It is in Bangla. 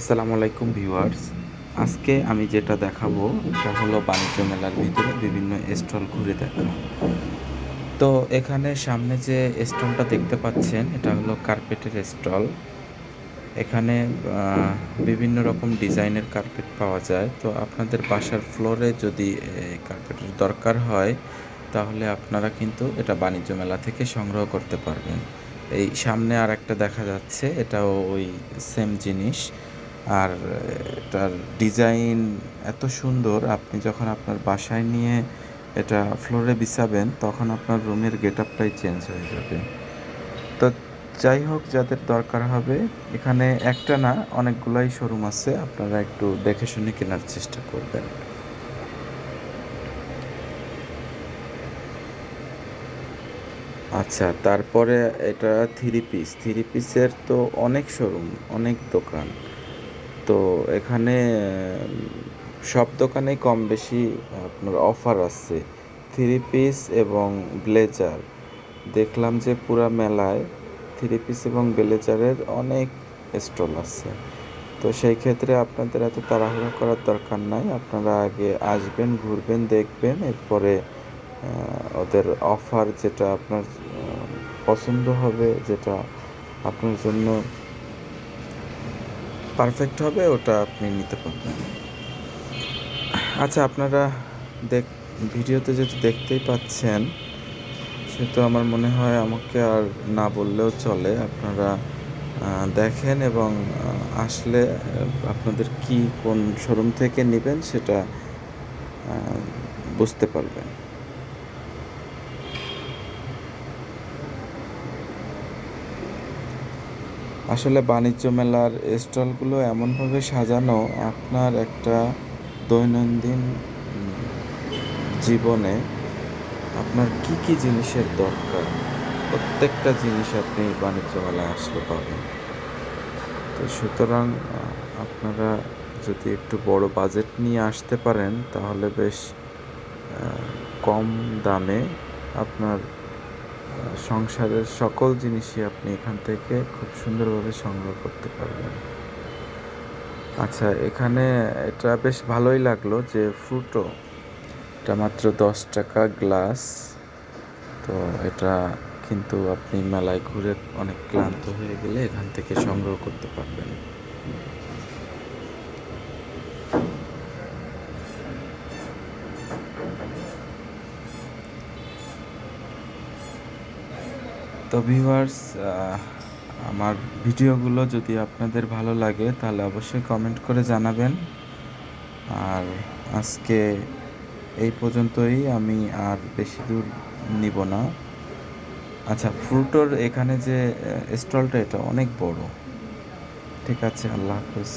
আসসালামু আলাইকুম ভিউয়ার্স। আজকে আমি যেটা দেখাবো, এটা হলো বাণিজ্য মেলার ভিতরে বিভিন্ন স্টল ঘুরে দেখানো তো এখানে সামনে যে স্টলটা দেখতে পাচ্ছেন, এটা হলো কার্পেটের স্টল। এখানে বিভিন্ন রকম ডিজাইনের কার্পেট পাওয়া যায়। তো আপনাদের বাসার ফ্লোরে যদি কার্পেটের দরকার হয়, তাহলে আপনারা কিন্তু এটা বাণিজ্য মেলা থেকে সংগ্রহ করতে পারবেন। এই সামনে আর একটা দেখা যাচ্ছে, এটাও ওই সেম জিনিস। আর এটার ডিজাইন এত সুন্দর, আপনি যখন আপনার বাসায় নিয়ে এটা ফ্লোরে বিছাবেন, তখন আপনার রুমের গেট আপটাই চেঞ্জ হয়ে যাবে। তো যাই হোক, যাদের দরকার হবে, এখানে একটা না, অনেকগুলাই শোরুম আছে, আপনারা একটু দেখে শুনে কেনার চেষ্টা করবেন। আচ্ছা তারপরে এটা থ্রি পিস থ্রি পিসের তো অনেক শোরুম, অনেক দোকান। তো এখানে, সব দোকানেই কম বেশি আপনার অফার আছে থ্রি পিস এবং ব্লেজার দেখলাম যে পুরা মেলায় থ্রি পিস এবং ব্লেজারের অনেক স্টল আছে। তো সেই ক্ষেত্রে আপনাদের এত তাড়াহুড়া করার দরকার নাই। আপনারা আগে আসবেন, ঘুরবেন, দেখবেন। এরপরে ওদের অফার যেটা আপনার পছন্দ হবে, যেটা আপনার জন্য পারফেক্ট হবে, ওটা আপনি নিতে পারবেন। আচ্ছা আপনারা দেখ, ভিডিওতে যেহেতু দেখতেই পাচ্ছেন, সেহেতু আমার মনে হয় আমাকে আর না বললেও চলে। আপনারা দেখেন এবং আসলে আপনাদের কি কোন শোরুম থেকে নেবেন সেটা বুঝতে পারবেন। আসলে বাণিজ্য মেলার স্টলগুলো এমনভাবে সাজানো আপনার একটা দৈনন্দিন জীবনে আপনার কি কি জিনিসের দরকার? প্রত্যেকটা জিনিস আপনি বাণিজ্য মেলায় আসলে পাবেন। তো সুতরাং আপনারা যদি একটু বড় বাজেট নিয়ে আসতে পারেন, তাহলে বেশ কম দামে আপনার সংসারের সকল জিনিসই আপনি এখান থেকে খুব সুন্দরভাবে সংগ্রহ করতে পারবেন। আচ্ছা এখানে এটা বেশ ভালোই লাগল যে ফ্রুটো এটা মাত্র দশ টাকা গ্লাস তো এটা কিন্তু আপনি মেলায় ঘুরে অনেক ক্লান্ত হয়ে গেলে এখান থেকে সংগ্রহ করতে পারবেন। তো ভিউয়ার্স আমার ভিডিওগুলো যদি আপনাদের ভালো লাগে, তাহলে অবশ্যই কমেন্ট করে জানাবেন। আর আজকে এই পর্যন্তই, আমি আর বেশি দূর নিব না। আচ্ছা ফ্রুটোর এখানে যে স্টলটা এটা অনেক বড়। ঠিক আছে, আল্লাহ হাফেজ।